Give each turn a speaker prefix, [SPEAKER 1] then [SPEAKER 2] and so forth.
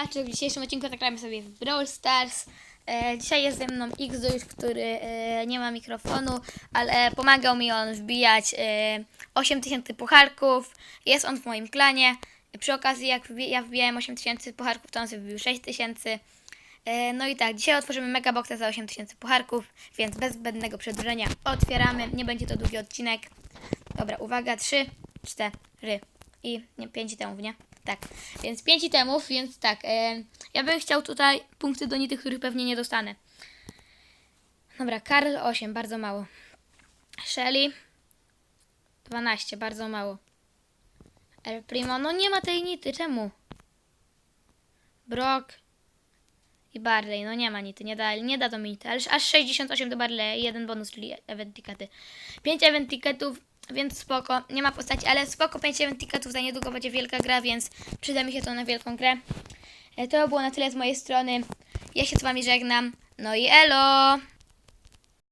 [SPEAKER 1] graczy. W dzisiejszym odcinku zagramy sobie w Brawl Stars. E, dzisiaj jest ze mną Xduś, który e, nie ma mikrofonu, ale pomagał mi on wbijać e, 8000 pucharków. Jest on w moim klanie. Przy okazji, jak wbi- ja wbijałem 8000 pucharków, to on sobie wbił 6000. E, no i tak, dzisiaj otworzymy megaboxa za 8000 pucharków, więc bez zbędnego przedłużenia otwieramy. Nie będzie to długi odcinek. Dobra, uwaga, 3, 4 i nie, 5 temów, nie? Tak, więc 5 temów, więc tak, e, ja bym chciał tutaj punkty do nitych, których pewnie nie dostanę. Dobra, Karl 8, bardzo mało. Shelly 12, bardzo mało. El Primo, no nie ma tej nity, czemu? Brock i Barley, no nie ma nity, nie da, nie da to mi nity, ale aż 68 do Barley, jeden bonus, czyli event tickety. 5 event ticketów, więc spoko, nie ma postaci, ale spoko, 5 event ticketów, za niedługo będzie wielka gra, więc przyda mi się to na wielką grę. E, To było na tyle z mojej strony, ja się z wami żegnam, no i elo!